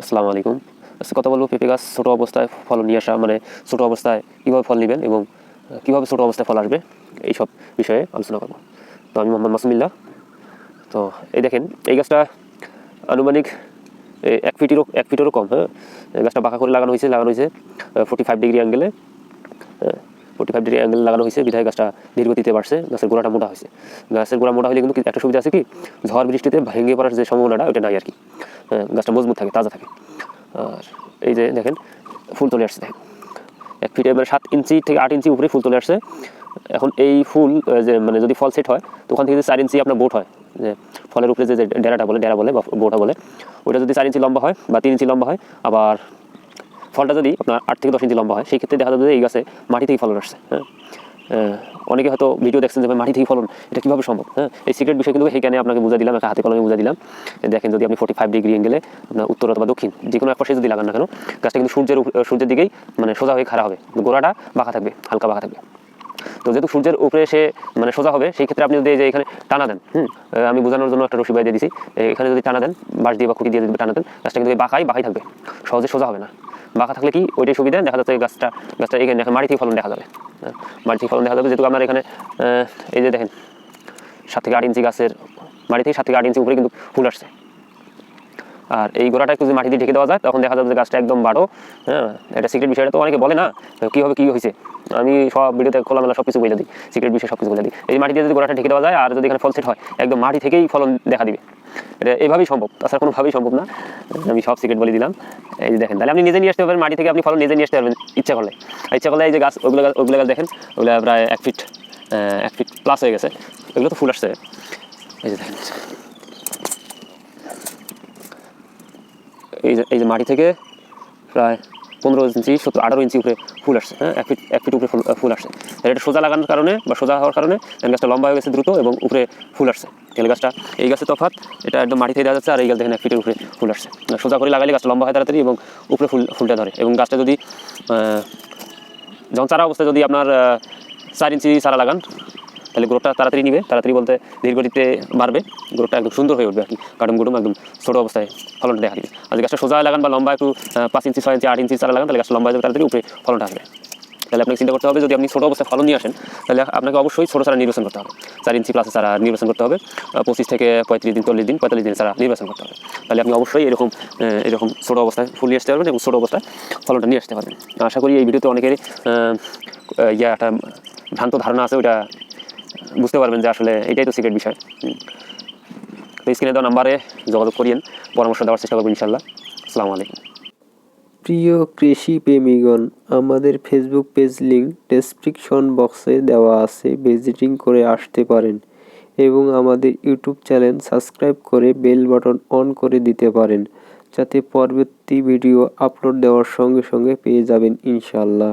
আসসালামু আলাইকুম। কথা বলব পেঁপে গাছ ছোটো অবস্থায় ফল নিয়ে আসা মানে ছোটো অবস্থায় কীভাবে ফল নেবেন এবং কীভাবে ছোটো অবস্থায় ফল আসবে, এইসব বিষয়ে আলোচনা করব। তো আমি মোহাম্মদ মাসুমিল্লা তো এই দেখেন, এই গাছটা আনুমানিক এক ফিটেরও এক ফিটেরও কম হ্যাঁ? গাছটা বাঁকা করে লাগানো হয়েছে লাগানো হয়েছে ফোর্টি ফাইভ ডিগ্রি অ্যাঙ্গেলে ফোর্টি ফাইভ ডিগ্রি অ্যাঙ্গেল লাগানো হয়েছে বিধায় গাছটা ধীরগতিতে বাড়ছে গাছের গোড়াটা মোটা হয়েছে। গাছের গোড়া মোটা হলে কিন্তু একটা সুবিধা আছে কি? ঝড় বৃষ্টিতে ভেঙে পড়ার যে সম্ভাবনাটা ওটা নাই আর কি। হ্যাঁ, গাছটা মজবুত থাকে তাজা থাকে। আর এই যে দেখেন ফুল চলে আসছে দেখেন। এক ফিটে মানে সাত ইঞ্চি থেকে আট ইঞ্চি উপরে ফুল চলে আসছে। এখন এই ফুল যে মানে যদি ফল সেট হয় তো ওখান থেকে যে চার ইঞ্চি আপনার বোট হয় যে ফলের উপরে যে যে ডেরাটা বলে ডেরা বলে বা বোটা বলে ওটা যদি চার ইঞ্চি লম্বা হয় বা তিন ইঞ্চি লম্বা হয় আবার ফলটা যদি আপনার আট থেকে দশ ইঞ্চি লম্বা হয়, সেই ক্ষেত্রে দেখা যাবে এই গাছে মাটি থেকে ফলন আসছে হ্যাঁ? অনেকে হয়তো ভিডিও দেখছেন যে মাটি থেকে ফলন, এটা কীভাবে সম্ভব হ্যাঁ? এই সিক্রেট বিষয় কিন্তু সেইখানে আপনাকে বুঝা দিলাম, একটা হাতে কলমে বুঝা দিলাম। দেখেন যদি আপনি ফোর্টি ফাইভ ডিগ্রি এঙ্গেলে আপনার উত্তর অথবা দক্ষিণ যে কোনো এক পাশে যদি লাগান না কেন, গাছটা কিন্তু সূর্যের সূর্যের দিকেই মানে সোজা হয়ে খাড়া হবে গোড়াটা বাঁকা থাকবে, হালকা বাঁকা থাকবে। তো যেহেতু সূর্যের উপরে সে মানে সোজা হবে, সেই ক্ষেত্রে আপনি যদি যে এখানে টানা দেন, হুম? আমি বোঝানোর জন্য একটা রশি দিয়ে দিছি এখানে যদি টানা দেন, বাঁশ দিয়ে বা খুঁটি দিয়ে যদি টানা দেন, গাছটা কিন্তু বাঁকাই বাঁকাই থাকবে। সহজে সোজা হবে না। বাঁকা থাকলে কি ওইটাই সুবিধা? দেখা যাচ্ছে গাছটা গাছটা এখানে দেখেন মাটি থেকে ফলন দেখা যাবে। হ্যাঁ, মাটি থেকে ফলন দেখা যাবে। যেহেতু আপনার এখানে এই যে দেখেন সাত থেকে আট ইঞ্চি গাছের মাটি থেকে সাত থেকে আট ইঞ্চি উপরে কিন্তু ফুল আসছে। আর এই গোড়াটা একটু যদি মাটি দিয়ে ঢেকে দেওয়া যায়, তখন দেখা যাবে যে গাছটা একদম বাড়ো হ্যাঁ এটা সিক্রেট বিষয়টা তো অনেকে বলে না কীভাবে কী হয়েছে? আমি সব ভিডিওতে খোলামেলা সব কিছু বলে দিই সিক্রেট বিষয় সব কিছু বলে দিই। এই মাটি দিয়ে যদি গোড়াটা ঢেকে দেওয়া যায়, আর যদি এখানে ফল সেট হয়, একদম মাটি থেকেই ফলন দেখা দিবে। এটা এইভাবেই সম্ভব, তাছাড়া কোনোভাবেই সম্ভব না। আমি সব সিক্রেট বলে দিলাম। এই যে দেখেন, তাহলে আপনি নিজে নিয়ে আসতে পারবেন, মাটি থেকে আপনি ফলন নিজে নিয়ে আসতে পারবেন, ইচ্ছা করলে। ইচ্ছা করলে এই যে গাছ, ওগুলো গাছ ওগুলো গাছ দেখেন, ওগুলো প্রায় এক ফিট এক ফিট প্লাস হয়ে গেছে। এগুলো তো ফুল আসছে। এই যে দেখেন। এই যে এই যে মাটি থেকে প্রায় পনেরো ইঞ্চি, সত্তর, আঠারো ইঞ্চি উপরে ফুল আসছে হ্যাঁ? এক ফিট এক ফিট উপরে ফুল ফুল আসছে। এটা সোজা লাগানোর কারণে বা সোজা হওয়ার কারণে গাছটা লম্বা হয়ে গেছে দ্রুত এবং উপরে ফুল আসছে। এই গাছটা, এই গাছে তফাৎ, এটা একদম মাটি থেকে দেওয়া যাচ্ছে আর এই গাছ দেখেন এক ফিটের উপরে ফুল আসছে। আর সোজা করে লাগালে গাছটা লম্বা হয় তাড়াতাড়ি এবং উপরে ফুল, ফুলটা ধরে এবং গাছটা যদি যখন চারা অবস্থায় যদি আপনার চার ইঞ্চি চারা লাগান তাহলে গ্রোথটা তাড়াতাড়ি নিবে, তাড়াতাড়ি বলতে ধীরগতিতে বাড়বে গ্রোথটা একদম সুন্দর হয়ে উঠবে আর কি। কাটুম কুটুম একদম ছোটো অবস্থায় ফলনটা দেখা দিবে। আর যদি গাছটা সোজা লাগান বা লম্বা একটু পাঁচ ইঞ্চি, ছয় ইঞ্চি, আট ইঞ্চি চারা লাগান, তাহলে গাছটা লম্বা তাড়াতাড়ি উপরে ফলনটা আসবে। তাহলে আপনাকে চিন্তা করতে হবে, যদি আপনি ছোটো অবস্থায় ফলন নিয়ে আসেন, তাহলে আপনাকে অবশ্যই ছোটো চারা নির্বাচন করতে হবে। চার ইঞ্চি প্লাসের চারা নির্বাচন করতে হবে পঁচিশ থেকে পঁয়ত্রিশ দিন, চল্লিশ দিন, পঁয়তাল্লিশ দিন চারা নির্বাচন করতে হবে। তাহলে আপনি অবশ্যই এরকম এরকম ছোটো অবস্থায় ফুল নিয়ে আসতে পারবেন এবং ছোটো অবস্থায় ফলনটা নিয়ে আসতে পারবেন। আশা করি এই ভিডিওতে অনেকেরই একটা ভ্রান্ত ধারণা আছে, ওইটা বুঝতে পারবেন যে আসলে এটাই তো সিক্রেট বিষয়। তো স্ক্রিনে দেওয়া নাম্বারে যোগাযোগ করিয়েন, পরামর্শ দেওয়ার চেষ্টা করব ইনশাল্লাহ আসসালামু আলাইকুম। প্রিয় কৃষি প্রেমীগণ, আমাদের ফেসবুক পেজ লিঙ্ক ডেসক্রিপশন বক্সে দেওয়া আছে ভিজিটিং করে আসতে পারেন এবং আমাদের ইউটিউব চ্যানেল সাবস্ক্রাইব করে বেল বাটন অন করে দিতে পারেন, যাতে পরবর্তী ভিডিও আপলোড দেওয়ার সঙ্গে সঙ্গে পেয়ে যাবেন ইনশাল্লাহ